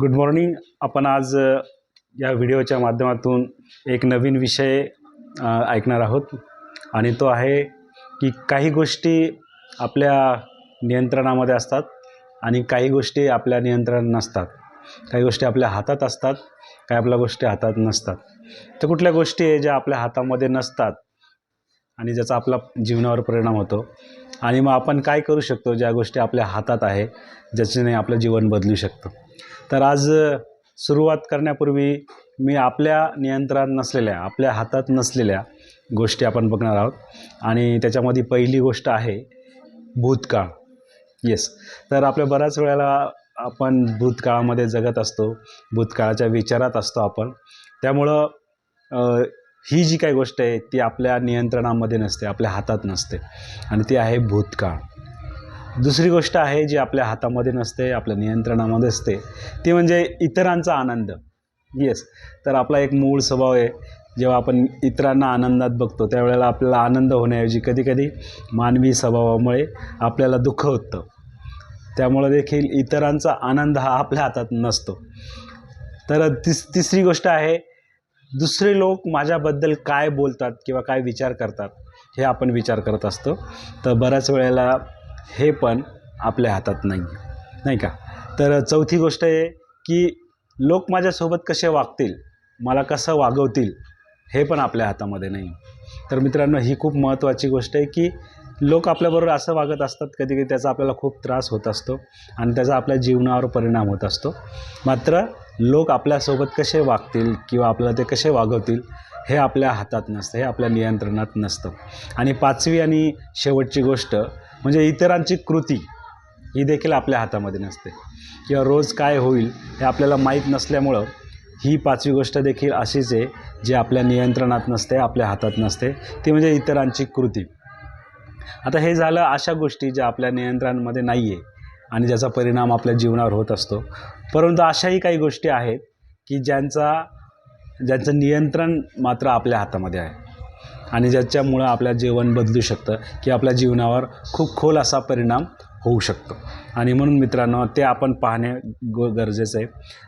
Good morning आपण आज या व्हिडिओच्या माध्यमातून एक नवीन विषय ऐकणार आहोत. आणि तो आहे की काही गोष्टी आपल्या नियंत्रणामध्ये असतात आणि काही गोष्टी आपल्या नियंत्रण नसतात. काही गोष्टी आपल्या हातात असतात काही आपल्या गोष्टी हातात नसतात. तर कुठल्या गोष्टी आहे ज्या आपल्या हातामध्ये नसतात आणि ज्याचा आपला जीवनावर परिणाम होतो. आणि मग आपण काय करू शकतो? ज्या गोष्टी आपल्या हातात आहे ज्याच्याने आपलं जीवन बदलू शकतं. तर आज सुरुवात करण्यापूर्वी मी आपल्या नियंत्रणात नसलेल्या आपल्या हातात नसलेल्या गोष्टी आपण बघणार आहोत. आणि त्याच्यामध्ये पहिली गोष्ट आहे भूतकाळ. येस तर आपल्या बऱ्याच वेळेला आपण भूतकाळामध्ये जगत असतो भूतकाळाच्या विचारात असतो आपण. त्यामुळं ही जी काही गोष्ट आहे ती आपल्या नियंत्रणामध्ये नसते आपल्या हातात नसते. आणि ती आहे भूतकाळ. दुसरी गोष्ट आहे जी आपल्या हातामध्ये नसते आपल्या नियंत्रणामध्ये असते ती म्हणजे इतरांचा आनंद. येस तर आपला एक मूळ स्वभाव आहे जेव्हा आपण इतरांना आनंदात बघतो त्यावेळेला आपल्याला आनंद होण्याऐवजी कधीकधी मानवी स्वभावामुळे आपल्याला दुःख होतं. त्यामुळं देखील इतरांचा आनंद हा आपल्या हातात नसतो. तर तिस तिसरी गोष्ट आहे दुसरे लोक माझ्याबद्दल काय बोलतात किंवा काय विचार करतात हे आपण विचार करत असतो. तर बऱ्याच वेळेला हे पण आपल्या हातात नाही नाही का? तर चौथी गोष्ट आहे की लोक माझ्यासोबत कसे वागतील मला कसं वागवतील हे पण आपल्या हातामध्ये नाही तर मित्रांनो ही खूप महत्त्वाची गोष्ट आहे की लोक आपल्याबरोबर असं वागत असतात कधी कधी त्याचा आपल्याला खूप त्रास होत असतो आणि त्याचा आपल्या जीवनावर परिणाम होत असतो. मात्र लोक आपल्यासोबत कसे वागतील किंवा आपल्याला ते कसे वागवतील हे आपल्या हातात नसतं हे आपल्या नियंत्रणात नसतं. आणि पाचवी आणि शेवटची गोष्ट म्हणजे इतरांची कृती ही देखील आपल्या हातामध्ये नसते. किंवा रोज काय होईल हे आपल्याला माहीत नसल्यामुळं ही पाचवी गोष्ट देखील अशीच आहे जी आपल्या नियंत्रणात नसते आपल्या हातात नसते. ती म्हणजे इतरांची कृती. आता हे झालं अशा गोष्टी ज्या आपल्या नियंत्रणामध्ये नाही आहे आणि ज्याचा परिणाम आपल्या जीवनावर होत असतो. परंतु अशाही काही गोष्टी आहेत की ज्यांचा ज्यांचं नियंत्रण मात्र आपल्या हातामध्ये आहे. आणि ज्याच्यामुळं आपलं जीवन बदलू शकतं की आपल्या जीवनावर खूप खोल असा परिणाम होऊ शकतो. आणि म्हणून मित्रांनो ते आपण पाहणे ग गरजेचं आहे.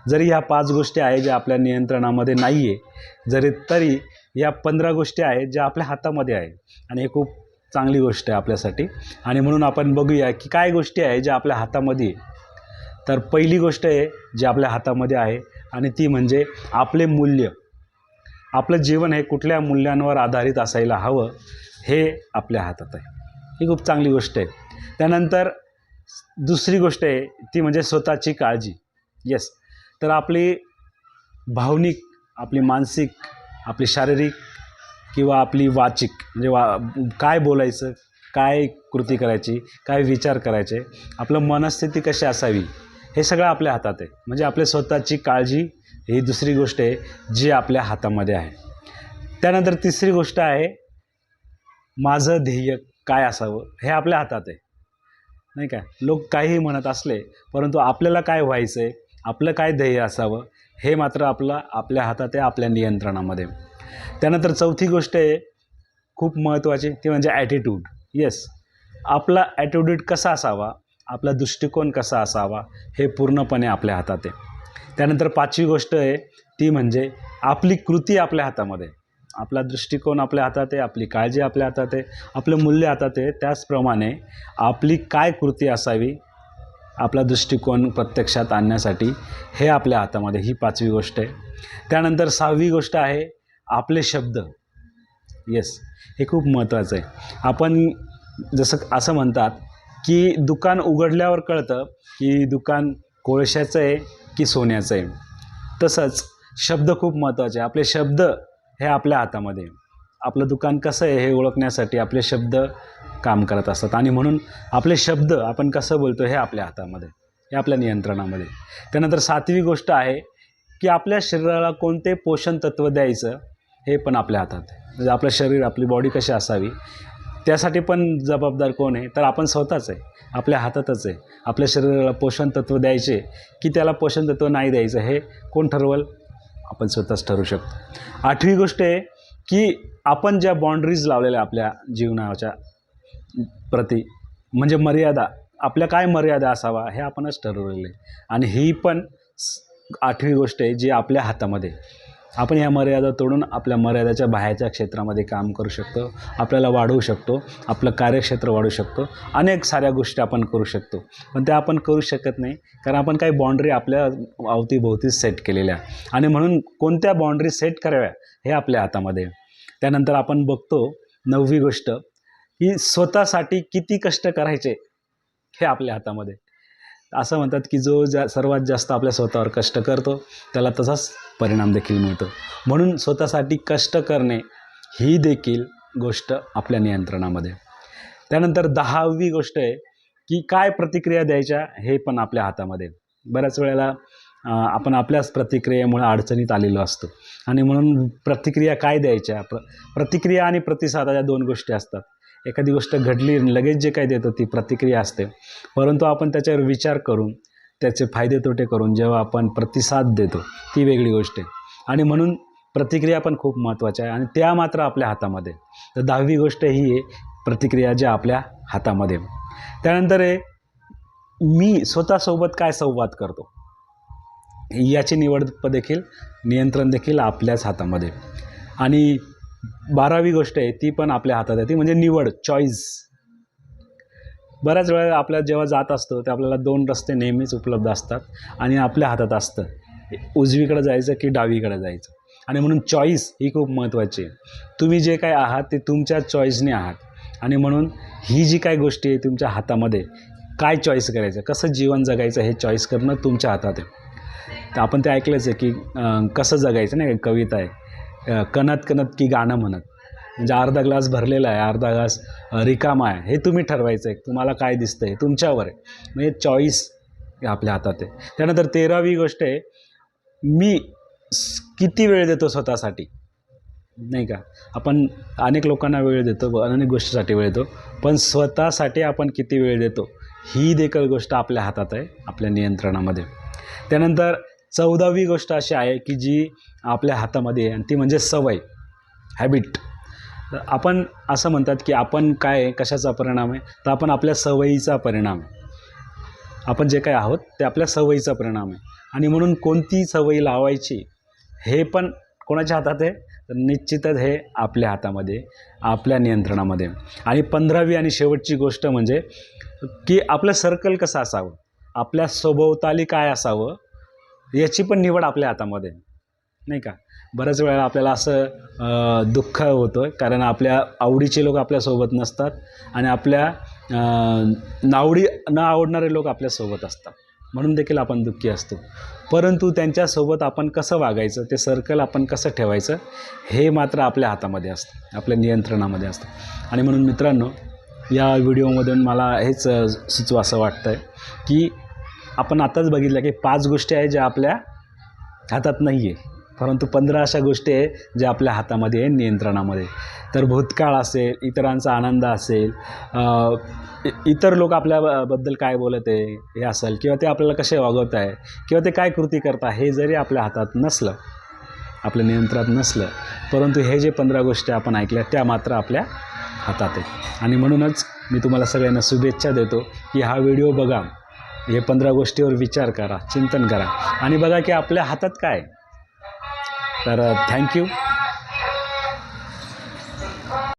जरी ह्या पाच गोष्टी आहे ज्या आपल्या नियंत्रणामध्ये नाही आहे जरी तरी या पंधरा गोष्टी आहेत ज्या आपल्या हातामध्ये आहे आणि हे खूप चांगली गोष्ट आहे आपल्यासाठी. आणि म्हणून आपण बघूया की काय गोष्टी आहे ज्या आपल्या हातामध्ये आहे. तर पहिली गोष्ट आहे जी आपल्या हातामध्ये आहे आणि ती म्हणजे आपले मूल्य. आपलं जीवन हे कुठल्या मूल्यांवर आधारित असायला हवं हे आपल्या हातात आहे. ही खूप चांगली गोष्ट आहे. त्यानंतर दुसरी गोष्ट आहे ती म्हणजे स्वतःची काळजी. येस तर आपली भावनिक आपली मानसिक आपली शारीरिक किंवा आपली वाचिक म्हणजे वा काय बोलायचं काय कृती करायची काय विचार करायचे आपलं मनस्थिती कशी असावी हे सगळं आपल्या हातात आहे. म्हणजे आपल्या स्वतःची काळजी ही दुसरी गोष्ट आहे जी आपल्या हातामध्ये आहे. त्यानंतर तिसरी गोष्ट आहे माझं ध्येय काय असावं हे आपल्या हातात आहे. नाही का? लोक काहीही म्हणत असले परंतु आपल्याला काय व्हायचं आहे आपलं काय ध्येय असावं हे मात्र आपलं आपल्या हातात आहे आपल्या नियंत्रणामध्ये. त्यानंतर चौथी गोष्ट आहे खूप महत्त्वाची ती म्हणजे ॲटिट्यूड येस आपला ॲटिट्यूड कसा असावा आपला दृष्टिकोन कसा असावा हे पूर्णपणे आपल्या हातात आहे. त्यानंतर पाचवी गोष्ट आहे ती म्हणजे आपली कृती आपल्या हातामध्ये. आपला दृष्टिकोन आपल्या हातात आहे आपली काळजी आपल्या हातात आहे आपलं मूल्य हातात आहे. त्याचप्रमाणे आपली काय कृती असावी आपला दृष्टिकोन प्रत्यक्षात आणण्यासाठी हे आपल्या हातामध्ये ही पाचवी गोष्ट आहे. त्यानंतर सहावी गोष्ट आहे आपले शब्द. येस हे खूप महत्त्वाचं आहे. आपण जसं असं म्हणतात की दुकान उघडल्यावर कळतं की दुकान कोळशाचं आहे की सोन्याचं आहे. तसंच शब्द खूप महत्त्वाचे आहे. आपले शब्द हे आपल्या हातामध्ये आहे. आपलं दुकान कसं आहे हे ओळखण्यासाठी आपले शब्द काम करत असतात. आणि म्हणून आपले शब्द आपण कसं बोलतो हे आपल्या हातामध्ये हे आपल्या नियंत्रणामध्ये. त्यानंतर सातवी गोष्ट आहे की आपल्या शरीराला कोणते पोषण तत्त्व द्यायचं हे पण आपल्या हातात आहे. म्हणजे आपलं शरीर आपली बॉडी कशी असावी त्यासाठी पण जबाबदार कोण आहे? तर आपण स्वतःच आहे. आपल्या हातातच आहे. आपल्या शरीराला पोषण तत्त्व द्यायचे की त्याला पोषण तत्त्व नाही द्यायचं हे कोण ठरवल? आपण स्वतःच ठरवू शकतो. आठवी गोष्ट आहे की आपण ज्या बाँड्रीज लावलेल्या आपल्या जीवनाच्या प्रती म्हणजे मर्यादा आपल्या काय मर्यादा असावा हे आपणच ठरवलेलं. आहे आणि ही पण आठवी गोष्ट आहे जी आपल्या हातामध्ये. आपण या मर्यादा तोडून आपल्या मर्यादाच्या बाहेरच्या क्षेत्रामध्ये काम करू शकतो आपल्याला वाढवू शकतो आपलं कार्यक्षेत्र वाढवू शकतो अनेक साऱ्या गोष्टी आपण करू शकतो. पण त्या आपण करू शकत नाही कारण आपण काही बाँड्री आपल्या अवतीभोवती सेट केलेल्या. आणि म्हणून कोणत्या बाँड्री सेट कराव्या हे आपल्या हातामध्ये. आहे. त्यानंतर आपण बघतो नववी गोष्ट की स्वतःसाठी किती कष्ट करायचे हे आपल्या हातामध्ये. असं म्हणतात की जो जा सर्वात जास्त आपल्या स्वतःवर कष्ट करतो त्याला तसाच परिणाम देखील मिळतो. म्हणून स्वतःसाठी कष्ट करणे ही देखील गोष्ट आपल्या नियंत्रणामध्ये. त्यानंतर दहावी गोष्ट आहे की काय प्रतिक्रिया द्यायच्या हे पण आपल्या हातामध्ये. बऱ्याच वेळेला आपण आपल्याच प्रतिक्रियेमुळे अडचणीत आलेलो असतो. आणि म्हणून प्रतिक्रिया काय द्यायच्या? प्र प्रतिक्रिया आणि प्रतिसाद या दोन गोष्टी असतात. एखादी गोष्ट घडली आणि लगेच जे काही देतो ती प्रतिक्रिया असते. परंतु आपण त्याच्यावर विचार करून त्याचे फायदे तोटे करून जेव्हा आपण प्रतिसाद देतो ती वेगळी गोष्ट आहे. आणि म्हणून प्रतिक्रिया पण खूप महत्त्वाच्या आहे आणि त्या मात्र आपल्या हातामध्ये तर दहावी गोष्ट ही आहे प्रतिक्रिया ज्या आपल्या हातामध्ये त्यानंतर आहे मी स्वतःसोबत काय संवाद करतो? याची निवड प- देखील नियंत्रण देखील आपल्याच हातामध्ये. आणि बारावी गोष्ट आहे ती पण आपल्या हातात आहे. ती म्हणजे निवड चॉईस बऱ्याच वेळा आपल्या जेव्हा जात असतो ते आपल्याला दोन रस्ते नेहमीच उपलब्ध असतात आणि आपल्या हातात असतं. उजवीकडे जायचं की डावीकडे जायचं? आणि म्हणून चॉईस ही खूप महत्त्वाची आहे. तुम्ही जे काय आहात ते तुमच्या चॉईसने आहात. आणि म्हणून ही जी काय गोष्टी आहे तुमच्या हातामध्ये काय चॉईस करायचं? कसं जीवन जगायचं हे चॉईस करणं तुमच्या हातात आहे. तर आपण ते ऐकलंच आहे की कसं जगायचं नाही का? कविता आहे. कणत कणत की गाणं म्हणत. म्हणजे अर्धा ग्लास भरलेला आहे अर्धा ग्लास रिकामा आहे. हे तुम्ही ठरवायचं आहे. तुम्हाला काय दिसतं आहे तुमच्यावर आहे. म्हणजे चॉईस आपल्या हातात आहे. त्यानंतर तेरावी गोष्ट आहे मी किती वेळ देतो स्वतःसाठी? नाही का? आपण अनेक लोकांना वेळ देतो अनेक गोष्टीसाठी वेळ देतो. पण स्वतःसाठी आपण किती वेळ देतो? ही देखील गोष्ट आपल्या हातात आहे आपल्या नियंत्रणामध्ये. त्यानंतर चौदावी गोष्ट अशी आहे की जी आपल्या हातामध्ये आहे आणि ती म्हणजे सवय हॅबिट आपण असं म्हणतात की आपण काय आहे, कशाचा परिणाम आहे? तर आपण आपल्या सवयीचा परिणाम आहे. आपण जे काय आहोत ते आपल्या सवयीचा परिणाम आहे. आणि म्हणून कोणती सवयी लावायची हे पण कोणाच्या हातात आहे? तर निश्चितच हे आपल्या हातामध्ये आपल्या नियंत्रणामध्ये आणि पंधरावी आणि शेवटची गोष्ट म्हणजे की आपलं सर्कल कसं असावं? आपल्या सभोवताली काय असावं? याची पण निवड आपल्या हातामध्ये. नाही का? बऱ्याच वेळेला आपल्याला असं दुःख होतं कारण आपल्या आवडीचे लोक आपल्यासोबत नसतात आणि आपल्या नावडी न आवडणारे लोक आपल्यासोबत असतात. म्हणून देखील आपण दुःखी असतो. परंतु त्यांच्यासोबत आपण कसं वागायचं ते सर्कल आपण कसं ठेवायचं हे मात्र आपल्या हातामध्ये असतं आपल्या नियंत्रणामध्ये असतं. आणि म्हणून मित्रांनो या व्हिडिओमधून मला हेच सुचवा असं वाटतं आहे की आपण आताच बघितलं की पाच गोष्टी आहे ज्या आपल्या हातात नाही आहे परंतु पंधरा अशा गोष्टी आहे ज्या आपल्या हातामध्ये आहे नियंत्रणामध्ये. तर भूतकाळ असेल इतरांचा आनंद असेल इ- इतर लोक आपल्याबद्दल काय बोलत आहे हे असेल किंवा ते आपल्याला कसे वागवत आहे किंवा ते काय कृती करता हे जरी आपल्या हातात नसलं आपल्या नियंत्रणात नसलं परंतु हे जे पंधरा गोष्टी आपण ऐकल्या त्या मात्र आपल्या हातात आहे आणि म्हणूनच मी तुम्हाला सगळ्यांना शुभेच्छा देतो की हा व्हिडिओ बघा. हे पंधरा गोष्टीवर विचार करा चिंतन करा. आणि बघा की आपल्या हातात काय तर थँक्यू